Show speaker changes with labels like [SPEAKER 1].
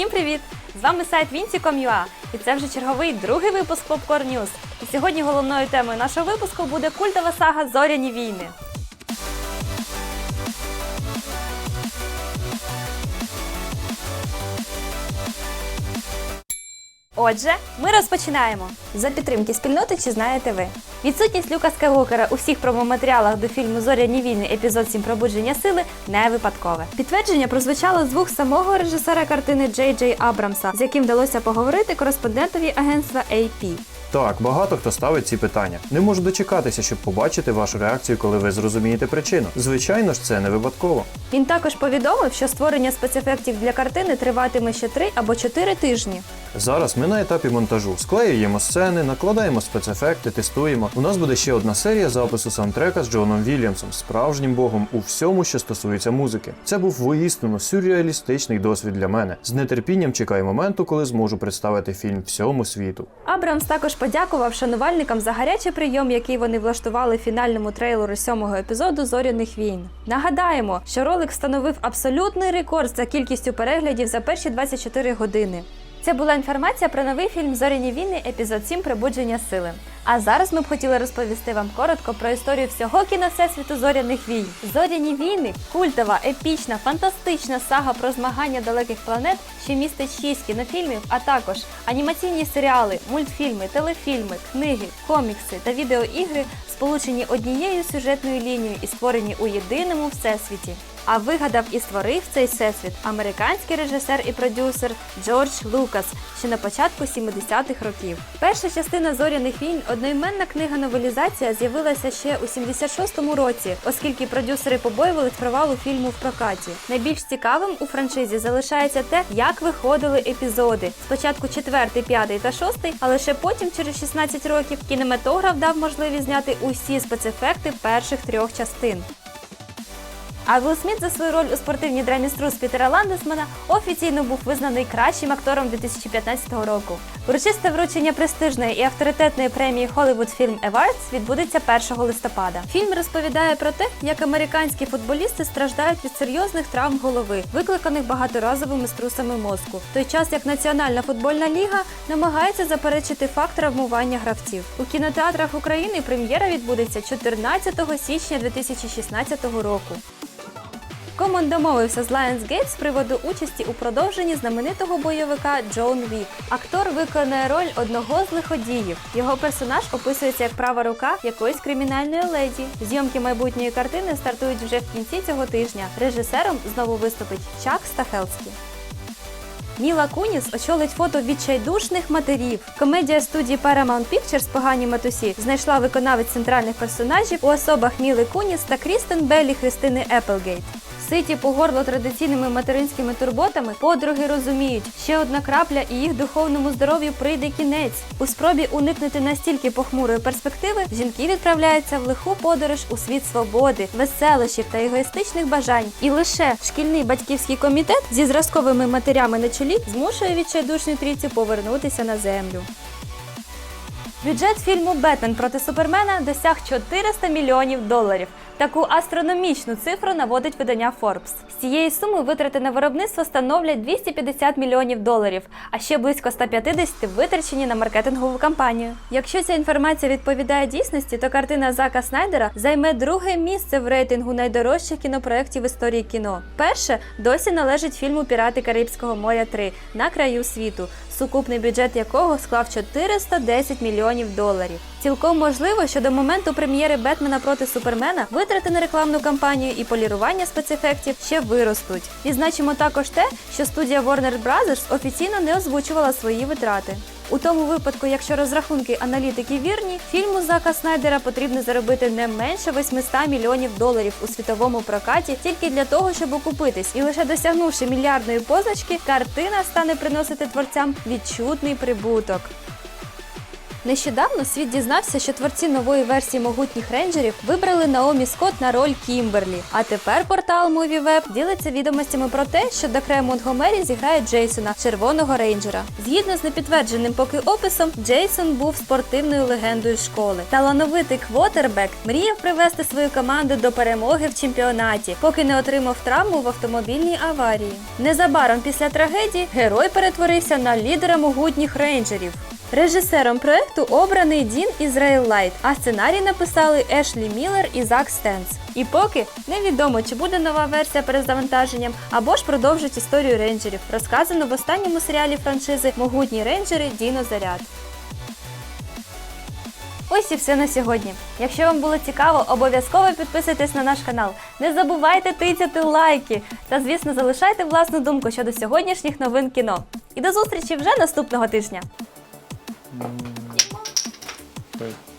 [SPEAKER 1] Всім привіт! З вами сайт Vinci.com.ua і це вже черговий другий випуск Popcorn News. І сьогодні головною темою нашого випуску буде культова сага Зоряні війни. Отже, ми розпочинаємо. За підтримки спільноти чи знаєте ви? Відсутність Люка Скайуокера у всіх промоматеріалах до фільму Зоряні війни епізод 7 пробудження сили не випадкове. Підтвердження прозвучало з вух самого режисера картини Джей Джей Абрамса, з яким вдалося поговорити кореспондентові агентства AP.
[SPEAKER 2] Так, багато хто ставить ці питання. Не можу дочекатися, щоб побачити вашу реакцію, коли ви зрозумієте причину. Звичайно ж, це не випадково.
[SPEAKER 1] Він також повідомив, що створення спецефектів для картини триватиме ще 3 або 4 тижні.
[SPEAKER 2] Зараз ми на етапі монтажу. Склеюємо сцени, накладаємо спецефекти, тестуємо. У нас буде ще одна серія запису саундтрека з Джоном Вільямсом, справжнім богом у всьому, що стосується музики. Це був воістину сюрреалістичний досвід для мене. З нетерпінням чекаю моменту, коли зможу представити фільм всьому світу.
[SPEAKER 1] Абрамс також подякував шанувальникам за гарячий прийом, який вони влаштували фінальному трейлеру сьомого епізоду Зоряних війн. Нагадаємо, що ролик встановив абсолютний рекорд за кількістю переглядів за перші 24 години. Це була інформація про новий фільм Зоряні війни, епізод 7 Прибудження сили. А зараз ми б хотіли розповісти вам коротко про історію всього кіно Всесвіту зоряних війн. Зоряні війни культова, епічна, фантастична сага про змагання далеких планет, що містить шість кінофільмів, а також анімаційні серіали, мультфільми, телефільми, книги, комікси та відеоігри, сполучені однією сюжетною лінією і створені у єдиному всесвіті. А вигадав і створив цей всесвіт американський режисер і продюсер Джордж Лукас ще на початку 70-х років. Перша частина зоряних війн, одноіменна книга новелізація, з'явилася ще у 76-му році, оскільки продюсери побоювались провалу фільму в прокаті. Найбільш цікавим у франшизі залишається те, як виходили епізоди. Спочатку четвертий, п'ятий та шостий, а лише потім, через 16 років, кінематограф дав можливість зняти усі спецефекти перших трьох частин. А Вілл Сміт за свою роль у спортивній драмі Струс Пітера Ландесмана офіційно був визнаний кращим актором 2015 року. Урочисте вручення престижної і авторитетної премії Hollywood Film Awards відбудеться 1 листопада. Фільм розповідає про те, як американські футболісти страждають від серйозних травм голови, викликаних багаторазовими струсами мозку, в той час як Національна футбольна ліга намагається заперечити факт травмування гравців. У кінотеатрах України прем'єра відбудеться 14 січня 2016 року. Комон домовився з Lionsgate з приводу участі у продовженні знаменитого бойовика Джон Вік. Актор виконає роль одного з лиходіїв. Його персонаж описується як права рука якоїсь кримінальної леді. Зйомки майбутньої картини стартують вже в кінці цього тижня. Режисером знову виступить Чак Стахелський. Міла Куніс очолить фото відчайдушних матерів. Комедія студії Paramount Pictures «Погані матусі знайшла виконавець центральних персонажів у особах Міли Куніс та Крістен Беллі Христини Еплгейт. Ситі по горло традиційними материнськими турботами, подруги розуміють, ще одна крапля і їх духовному здоров'ю прийде кінець. У спробі уникнути настільки похмурої перспективи жінки відправляються в лиху подорож у світ свободи, веселощів та егоїстичних бажань. І лише шкільний батьківський комітет зі зразковими матерями на чолі змушує відчайдушну трійцю повернутися на землю. Бюджет фільму Бетмен проти Супермена досяг 400 мільйонів доларів. Таку астрономічну цифру наводить видання Forbes. З цієї суми витрати на виробництво становлять 250 мільйонів доларів, а ще близько 150 витрачені на маркетингову кампанію. Якщо ця інформація відповідає дійсності, то картина Зака Снайдера займе друге місце в рейтингу найдорожчих кінопроєктів в історії кіно. Перше досі належить фільму Пірати Карибського моря 3 на краю світу, сукупний бюджет якого склав 410 мільйонів доларів. Цілком можливо, що до моменту прем'єри Бетмена проти Супермена витрати на рекламну кампанію і полірування спецефектів ще виростуть. Відзначимо також те, що студія Warner Bros. офіційно не озвучувала свої витрати. У тому випадку, якщо розрахунки аналітиків вірні, фільму Зака Снайдера потрібно заробити не менше 800 мільйонів доларів у світовому прокаті тільки для того, щоб окупитись. І лише досягнувши мільярдної позначки, картина стане приносити творцям відчутний прибуток. Нещодавно світ дізнався, що творці нової версії могутніх рейнджерів вибрали Наомі Скотт на роль Кімберлі. А тепер портал MovieWeb ділиться відомостями про те, що Дакре Монтгомері зіграє Джейсона, червоного рейнджера. Згідно з непідтвердженим поки описом, Джейсон був спортивною легендою школи. Талановитий квотербек мріяв привести свою команду до перемоги в чемпіонаті, поки не отримав травму в автомобільній аварії. Незабаром після трагедії герой перетворився на лідера могутніх рейнджерів. Режисером проекту обраний Дін Ізраїл Лайт, а сценарій написали Ешлі Міллер і Зак Стенс. І поки невідомо, чи буде нова версія перезавантаженням або ж продовжить історію рейнджерів, розказано в останньому серіалі франшизи Могутні рейнджери Діно Заряд. Ось і все на сьогодні. Якщо вам було цікаво, обов'язково підписуйтесь на наш канал. Не забувайте тицяти лайки та, звісно, залишайте власну думку щодо сьогоднішніх новин кіно. І до зустрічі вже наступного тижня.
[SPEAKER 2] Так.